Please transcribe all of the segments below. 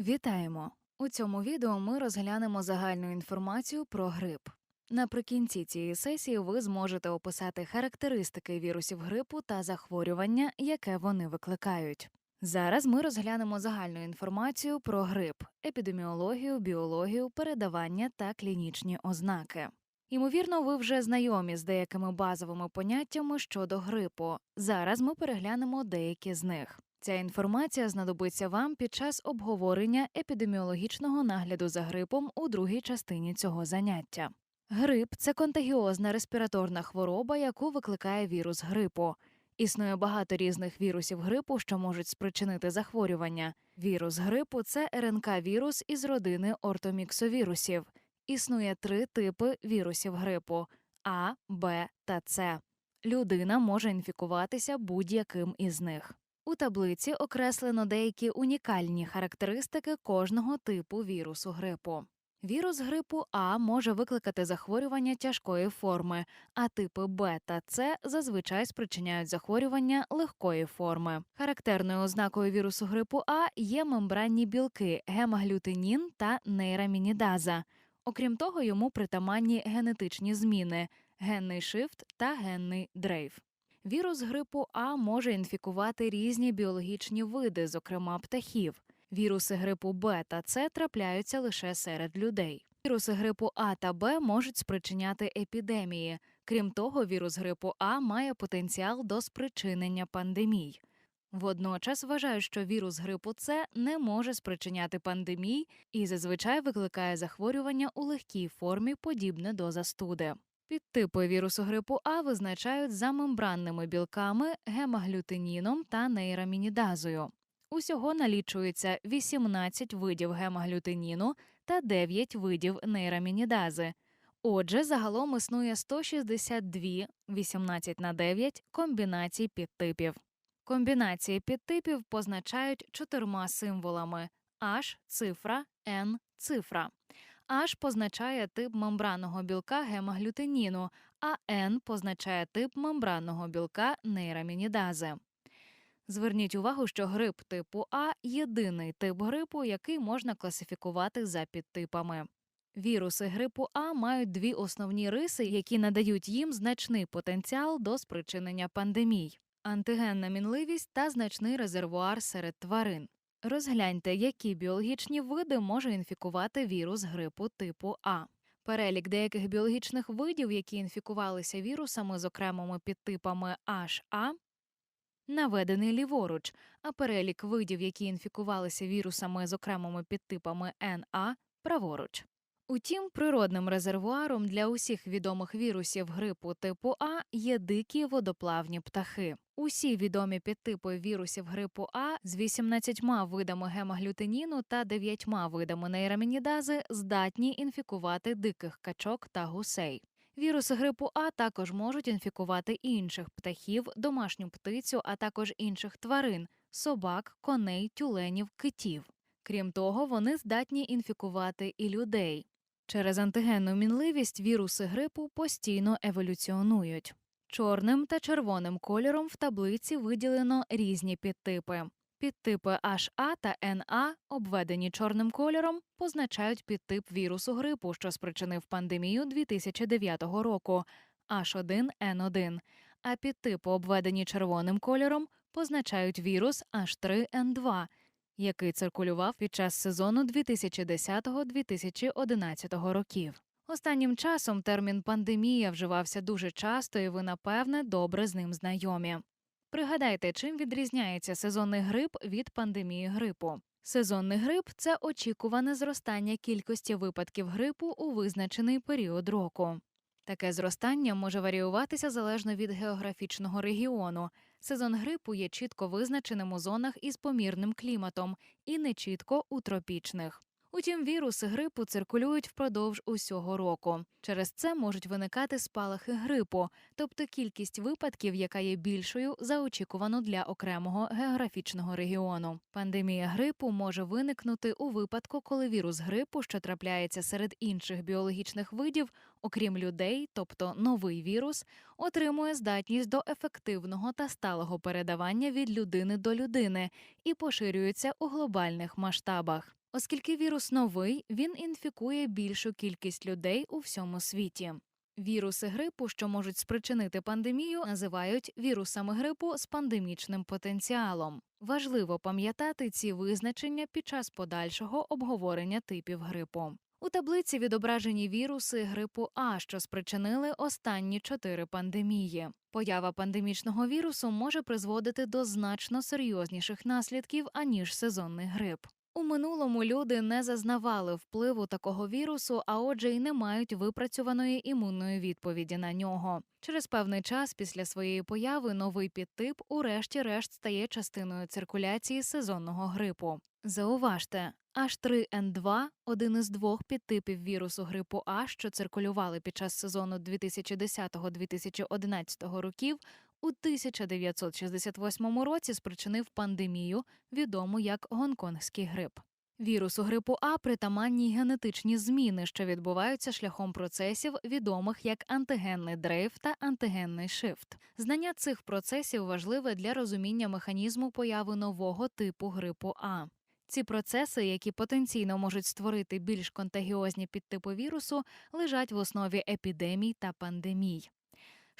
Вітаємо! У цьому відео ми розглянемо загальну інформацію про грип. Наприкінці цієї сесії ви зможете описати характеристики вірусів грипу та захворювання, яке вони викликають. Зараз ми розглянемо загальну інформацію про грип, епідеміологію, біологію, передавання та клінічні ознаки. Ймовірно, ви вже знайомі з деякими базовими поняттями щодо грипу. Зараз ми переглянемо деякі з них. Ця інформація знадобиться вам під час обговорення епідеміологічного нагляду за грипом у другій частині цього заняття. Грип це контагіозна респіраторна хвороба, яку викликає вірус грипу. Існує багато різних вірусів грипу, що можуть спричинити захворювання. Вірус грипу це РНК-вірус із родини ортоміксовірусів. Існує три типи вірусів грипу А, Б та С. Людина може інфікуватися будь-яким із них. У таблиці окреслено деякі унікальні характеристики кожного типу вірусу грипу. Вірус грипу А може викликати захворювання тяжкої форми, а типи Б та С зазвичай спричиняють захворювання легкої форми. Характерною ознакою вірусу грипу А є мембранні білки, гемаглютинін та нейрамінідаза. Окрім того, йому притаманні генетичні зміни генний шифт та генний дрейф. Вірус грипу А може інфікувати різні біологічні види, зокрема птахів. Віруси грипу Б та С трапляються лише серед людей. Віруси грипу А та Б можуть спричиняти епідемії. Крім того, вірус грипу А має потенціал до спричинення пандемій. Водночас вважають, що вірус грипу С не може спричиняти пандемій і зазвичай викликає захворювання у легкій формі, подібне до застуди. Підтипи вірусу грипу А визначають за мембранними білками, гемаглютиніном та нейрамінідазою. Усього налічується 18 видів гемаглютиніну та 9 видів нейрамінідази. Отже, загалом існує 162 18 на 9 комбінацій підтипів. Комбінації підтипів позначають чотирма символами H – цифра, N – цифра. H позначає тип мембранного білка гемаглютиніну, а N позначає тип мембранного білка нейрамінідази. Зверніть увагу, що грип типу А єдиний тип грипу, який можна класифікувати за підтипами. Віруси грипу А мають дві основні риси, які надають їм значний потенціал до спричинення пандемій: антигенна мінливість та значний резервуар серед тварин. Розгляньте, які біологічні види може інфікувати вірус грипу типу А. Перелік деяких біологічних видів, які інфікувалися вірусами з окремими підтипами HA, наведений ліворуч, а перелік видів, які інфікувалися вірусами з окремими підтипами NA – праворуч. Утім, природним резервуаром для усіх відомих вірусів грипу типу А є дикі водоплавні птахи. Усі відомі підтипи вірусів грипу А з 18 видами гемаглютиніну та 9 видами нейрамінідази здатні інфікувати диких качок та гусей. Віруси грипу А також можуть інфікувати інших птахів, домашню птицю, а також інших тварин собак, коней, тюленів, китів. Крім того, вони здатні інфікувати і людей. Через антигенну мінливість віруси грипу постійно еволюціонують. Чорним та червоним кольором в таблиці виділено різні підтипи. Підтипи HA та NA, обведені чорним кольором, позначають підтип вірусу грипу, що спричинив пандемію 2009 року H1N1, а підтипи, обведені червоним кольором, позначають вірус H3N2, який циркулював під час сезону 2010-2011 років. Останнім часом термін пандемія вживався дуже часто, і ви, напевне, добре з ним знайомі. Пригадайте, чим відрізняється сезонний грип від пандемії грипу. Сезонний грип це очікуване зростання кількості випадків грипу у визначений період року. Таке зростання може варіюватися залежно від географічного регіону. Сезон грипу є чітко визначеним у зонах із помірним кліматом і нечітко у тропічних. Утім, віруси грипу циркулюють впродовж усього року. Через це можуть виникати спалахи грипу, тобто кількість випадків, яка є більшою за очікувану для окремого географічного регіону. Пандемія грипу може виникнути у випадку, коли вірус грипу, що трапляється серед інших біологічних видів, окрім людей, тобто новий вірус, отримує здатність до ефективного та сталого передавання від людини до людини і поширюється у глобальних масштабах. Оскільки вірус новий, він інфікує більшу кількість людей у всьому світі. Віруси грипу, що можуть спричинити пандемію, називають вірусами грипу з пандемічним потенціалом. Важливо пам'ятати ці визначення під час подальшого обговорення типів грипу. У таблиці відображені віруси грипу А, що спричинили останні чотири пандемії. Поява пандемічного вірусу може призводити до значно серйозніших наслідків аніж сезонний грип. У минулому люди не зазнавали впливу такого вірусу, а отже, й не мають випрацьованої імунної відповіді на нього. Через певний час після своєї появи новий підтип, урешті-решт, стає частиною циркуляції сезонного грипу. Зауважте, H3N2 – один із двох підтипів вірусу грипу А, що циркулювали під час сезону 2010-2011 років, у 1968 році спричинив пандемію, відому як гонконгський грип. Вірусу грипу А притаманні генетичні зміни, що відбуваються шляхом процесів, відомих як антигенний дрейф та антигенний шифт. Знання цих процесів важливе для розуміння механізму появи нового типу грипу А. Ці процеси, які потенційно можуть створити більш контагіозні підтипи вірусу, лежать в основі епідемій та пандемій.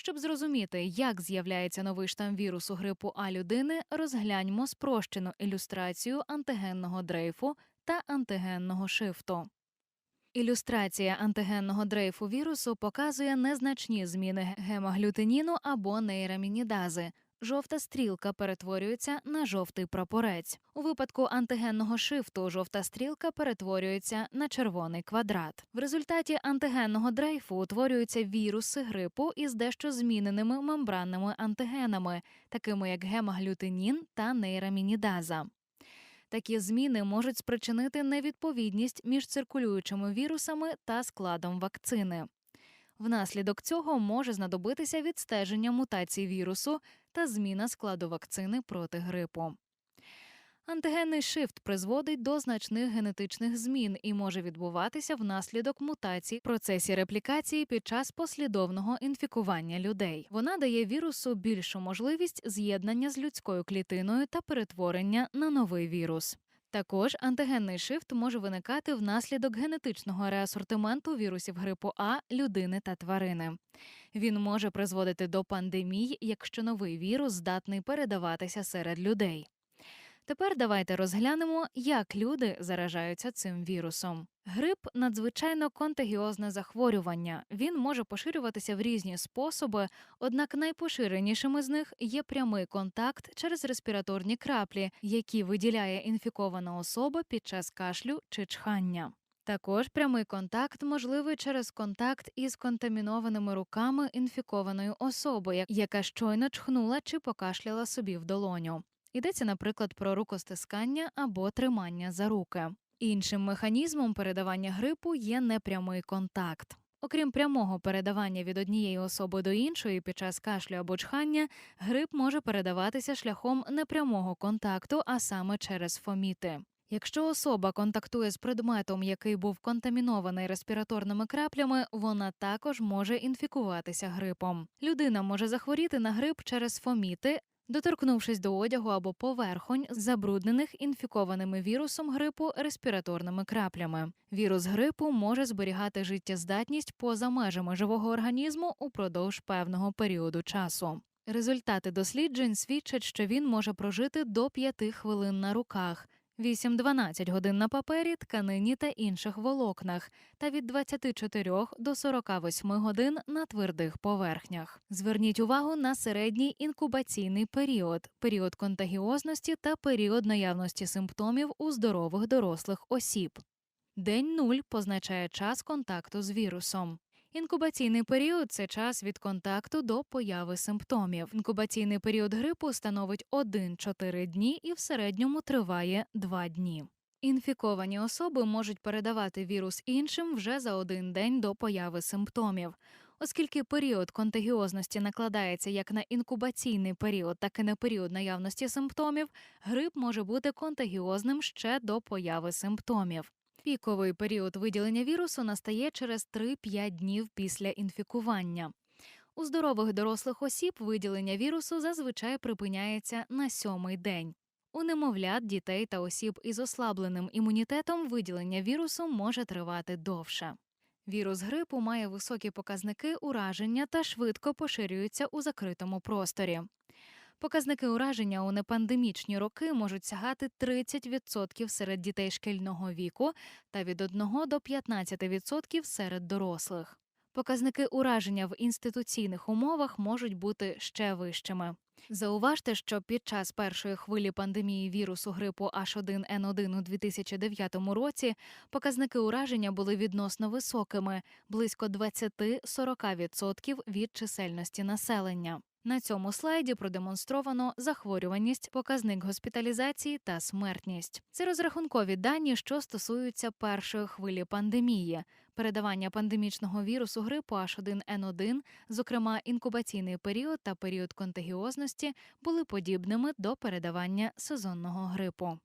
Щоб зрозуміти, як з'являється новий штам вірусу грипу А людини, розгляньмо спрощену ілюстрацію антигенного дрейфу та антигенного шифту. Ілюстрація антигенного дрейфу вірусу показує незначні зміни гемоглютиніну або нейрамінідази. Жовта стрілка перетворюється на жовтий прапорець. У випадку антигенного шифту жовта стрілка перетворюється на червоний квадрат. В результаті антигенного дрейфу утворюються віруси грипу із дещо зміненими мембранними антигенами, такими як гемоглютинін та нейрамінідаза. Такі зміни можуть спричинити невідповідність між циркулюючими вірусами та складом вакцини. Внаслідок цього може знадобитися відстеження мутацій вірусу та зміна складу вакцини проти грипу. Антигенний шифт призводить до значних генетичних змін і може відбуватися внаслідок мутацій в процесі реплікації під час послідовного інфікування людей. Вона дає вірусу більшу можливість з'єднання з людською клітиною та перетворення на новий вірус. Також антигенний шифт може виникати внаслідок генетичного реасортименту вірусів грипу А людини та тварини. Він може призводити до пандемій, якщо новий вірус здатний передаватися серед людей. Тепер давайте розглянемо, як люди заражаються цим вірусом. Грип надзвичайно контагіозне захворювання. Він може поширюватися в різні способи, однак найпоширенішими з них є прямий контакт через респіраторні краплі, які виділяє інфікована особа під час кашлю чи чхання. Також прямий контакт можливий через контакт із контамінованими руками інфікованої особи, яка щойно чхнула чи покашляла собі в долоню. Йдеться, наприклад, про рукостискання або тримання за руки. Іншим механізмом передавання грипу є непрямий контакт. Окрім прямого передавання від однієї особи до іншої під час кашлю або чхання, грип може передаватися шляхом непрямого контакту, а саме через фоміти. Якщо особа контактує з предметом, який був контамінований респіраторними краплями, вона також може інфікуватися грипом. Людина може захворіти на грип через фоміти, доторкнувшись до одягу або поверхонь, забруднених інфікованими вірусом грипу респіраторними краплями. Вірус грипу може зберігати життєздатність поза межами живого організму упродовж певного періоду часу. Результати досліджень свідчать, що він може прожити до 5 хвилин на руках. 8-12 годин на папері, тканині та інших волокнах, та від 24 до 48 годин на твердих поверхнях. Зверніть увагу на середній інкубаційний період, період контагіозності та період наявності симптомів у здорових дорослих осіб. День 0 позначає час контакту з вірусом. Інкубаційний період це час від контакту до появи симптомів. Інкубаційний період грипу становить 1-4 дні і в середньому триває 2 дні. Інфіковані особи можуть передавати вірус іншим вже за один день до появи симптомів. Оскільки період контагіозності накладається як на інкубаційний період, так і на період наявності симптомів, грип може бути контагіозним ще до появи симптомів. Піковий період виділення вірусу настає через 3-5 днів після інфікування. У здорових дорослих осіб виділення вірусу зазвичай припиняється на сьомий день. У немовлят, дітей та осіб із ослабленим імунітетом виділення вірусу може тривати довше. Вірус грипу має високі показники ураження та швидко поширюється у закритому просторі. Показники ураження у непандемічні роки можуть сягати 30% серед дітей шкільного віку та від 1 до 15% серед дорослих. Показники ураження в інституційних умовах можуть бути ще вищими. Зауважте, що під час першої хвилі пандемії вірусу грипу H1N1 у 2009 році показники ураження були відносно високими близько 20-40% від чисельності населення. На цьому слайді продемонстровано захворюваність, показник госпіталізації та смертність. Це розрахункові дані, що стосуються першої хвилі пандемії. Передавання пандемічного вірусу грипу H1N1, зокрема інкубаційний період та період контагіозності, були подібними до передавання сезонного грипу.